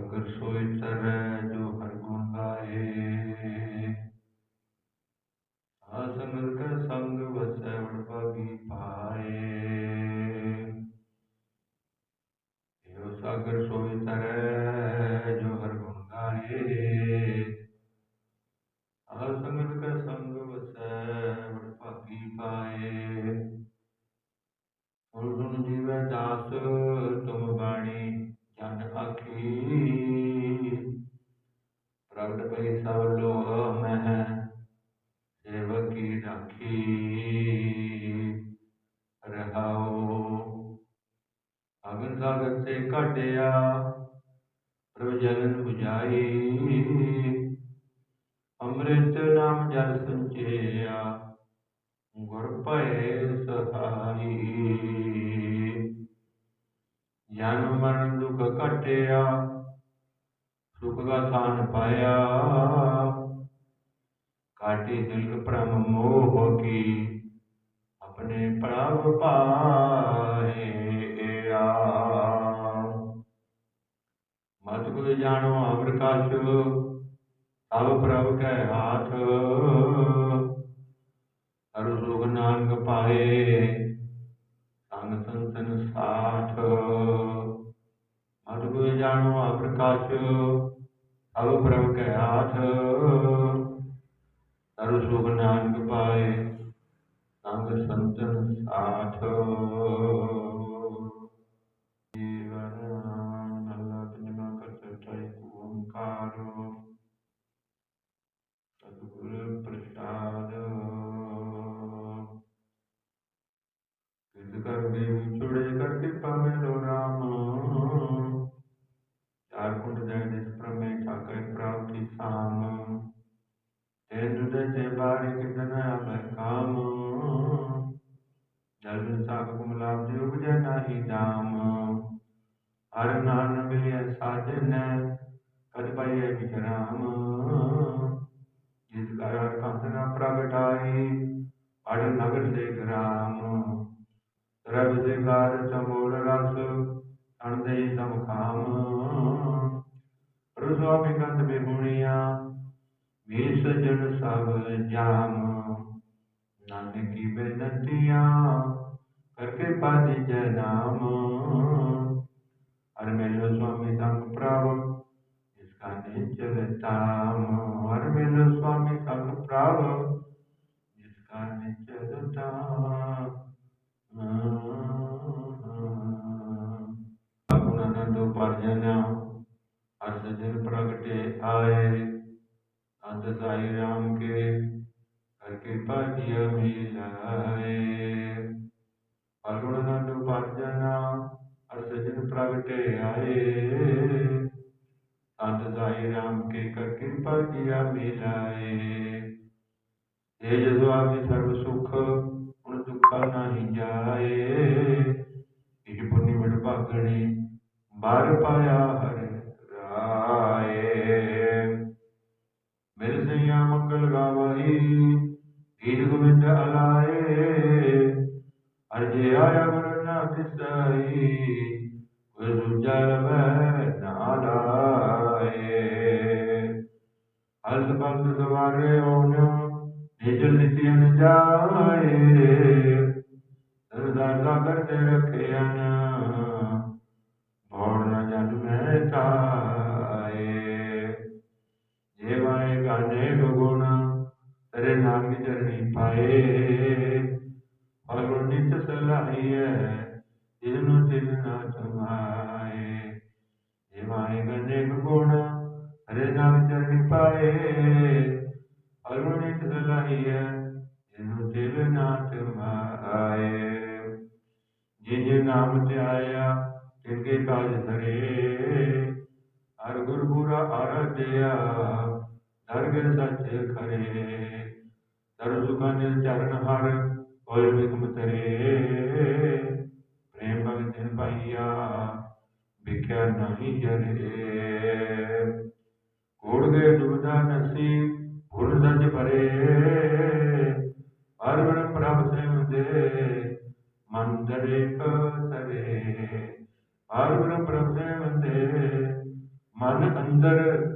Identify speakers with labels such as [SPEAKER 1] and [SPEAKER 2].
[SPEAKER 1] ਸਤਿਗੁਰ ਸੋਈ ਤਰੈ ਜੋ ਹਰ ਗੁਣ ਗਾਏ। ਆਸੰਗ ਕਰ ਸੰਗ ਵਸੈ ਵਡਭਾਗੀ ਪਾਏ ਜੋ ਸਾਗਰ ਸੋਈ ਤਰੈ ਜੋ ਹਰ ਗੁਣ ਗਾਏ। ਆਸੰਗ ਕਰ ਅਗਨ ਸਾਗਰ ਤੇ ਕਾਟਿਆ ਪ੍ਰਭ 부ਝਾਈ ਅੰਮ੍ਰਿਤ ਨਾਮ ਜਲ ਸੰਚਿਆ, ਗੁਰ ਭਏ ਸਹਾਈ। ਜਨਮ ਮਰਨ ਦੁਖ ਘਟਿਆ, ਸੁਖ ਦਾ ਥਾਨ ਪਾਇਆ। ਕਾਟੀ ਦਿਲ ਭ੍ਰਮ ਮੋਹ ਕੀ, ਆਪਣੇ ਪ੍ਰਭ ਪਾਏ। ਮਤ ਗੁਰ ਜਾਣੋ ਅਮਰ ਕਛ, ਸਭ ਪ੍ਰਭ ਕੈ ਹਾਥ। ਅਰ ਸੁਖ ਨਾਨਕ ਪਾਏ, ਸੰਗ ਸੰਤਨ ਸਾਥ ਮਤ ਗੁਰ ਜਾਣੋ ਅਮਰ ਕਛ, ਸਭ ਪ੍ਰਭ ਕੈ ਹਾਥ। ਅਰ ਸੁਖ ਨਾਨਕ ਪਾਏ, ਸੰਗ ਸੰਤਨ ਸਾਥ ਕਿਸ ਕਰ ਕਿਰਪਾ ਮਿਲੋ ਰਾਮ ਚਾਰ ਕੁੰਡ ਦੇ ਜਿਸ ਪ੍ਰਮੇ ਠਾਕਰ ਪ੍ਰਾਪਤੀ ਸਾਮ ਤੇਨ ਦੇ ਤੇ ਬਾਰੀ ਕਿਤਨ ਅਮੈ ਕਾਮ ਜਲ ਸਾਖ ਕੁਮਲਾਮ ਤੇ ਉਪਜੈ ਨਾਹੀ ਦਾਮ ਹਰ ਨਾਨ ਮਿਲਿਆ ਸਾਜਨ ਕਦ ਪਾਈਐ ਵਿਚਰਾਮ ਜਿਸ ਕਰ ਕੰਸਨਾ ਪ੍ਰਗਟਾਈ ਅੜ ਨਗਰ ਦੇ ਗ੍ਰਾਮ ਰਬ ਜਿਗਾਰ ਚਮੋਲ ਰਸ ਅਣਦੇ ਤਮ ਖਾਮ। ਰਸੋਪੀ ਕੰਤ ਬਿਹੁਣੀਆਂ ਮੀਰ ਸਜਣ ਸਭ ਜਾਮ। ਨਾਨਕੀ ਬੇਨਤੀਆਂ, ਕਰਕੇ ਪਾਤੀ ਜੈ ਨਾਮ। ਹਰ ਮੇਲੋ ਸੁਆਮੀ ਸੰਗ ਪ੍ਰਭ ਇਸਕਾ ਨਿਜ ਵਿਤਾਮ ਹਰ ਮੇਲੋ ਸੁਆਮੀ ਸੰਗ ਪ੍ਰਭ ਜਿਨ ਪ੍ਰਗਟੇ ਆਏ ਅੰਤ ਸਾਈ ਰਾਮ ਕੇ ਹਰ ਕਿਰਪਾ ਕੀਆ ਮਿਲਾਏ ਅਰੁਣ ਨੰਦ ਭਜਨਾ ਅਰ ਸਜਨ ਪ੍ਰਗਟੇ ਆਏ ਅੰਤ ਸਾਈ ਰਾਮ ਕੇ ਕਰ ਕਿਰਪਾ ਕੀਆ ਮਿਲਾਏ ਇਹ ਜਸਵਾਮੀ ਸਰਬ ਸੁਖ, ਹੁਣ ਦੁੱਖਾ ਨਹੀਂ ਜਾਏ ਇਹ ਪੁੰਨੀ ਵਡ ਭਾਗਣੀ ਬਾਰ ਪਾਇਆ ਹਰ ਮੰਗਲ ਗਾਵਹੀ ਈਦ ਗੋਬਿੰਦ ਅਲਾਏ, ਅਰਜੇ ਆਇਆ ਵਰਨਾ ਤਿਸਾਈ ਕੋਈ ਦੂਜਾ ਰਵੇ ਨਾ ਲਾਏ। ਹਲਤ ਬਲਤ ਸਵਾਰੇ ਓਨ ਨਿਜਲ ਨਿਤਿ ਅਨ ਜਾਏ। ਸਰਦਾਰ ਦਾ ਕਰਦੇ ਰਖਿਆ ਜੀਵਾਏ ਗਾਨੇ ਗੁਣ, ਤੇਰੇ ਨਾਮ ਕੀ ਚਰਣੀ ਪਾਏ। ਫਲ ਨਿਤ ਸਲਾਹੀਏ ਜਿਨੂੰ ਤਿਨ ਨਾ ਚਮਾਏ। ਜੀਵਾਏ ਗਾਨੇ ਗੁਣ ਹਰੇ ਨਾਮ ਚਰਣੀ ਪਾਏ। ਅਰੁਣਿਤ ਸਲਾਹੀਐ ਜਿਨੁ ਦਿਲ ਨਾਥ ਮਾਏ ਜਿਨ ਜਿਨ ਨਾਮ ਤੇ ਆਇਆ ਤਿਨਕੇ ਕਾਜ ਧਰੇ। ਹਰ ਗੁਰ ਪੂਰਾ ਆਰਾਧਿਆ। ਦਰਗਹਿ ਸੱਚ ਖਰੇ ਦਰ ਸੁਖਾ ਨਿਲ ਚਰਨ ਹਰ ਹੋਇ ਬਿਕਮ ਤਰੇ ਪ੍ਰੇਮ ਭਗਤ ਜਿਨ ਪਾਈਆ ਵਿਖਿਆ ਨਹੀਂ ਜਰੇ ਕੋੜ ਗਏ ਦੁਬਦਾ ਨਸੀ ਭੁਰ ਸੱਚ ਭਰੇ ਹਰ ਬਣ ਪ੍ਰਭ ਸੇਵ ਦੇ ਮਨ ਦਰੇ ਕਰੇ ਹਰ ਪ੍ਰਭ ਸੇਵ ਦੇ ਮਨ ਅੰਦਰ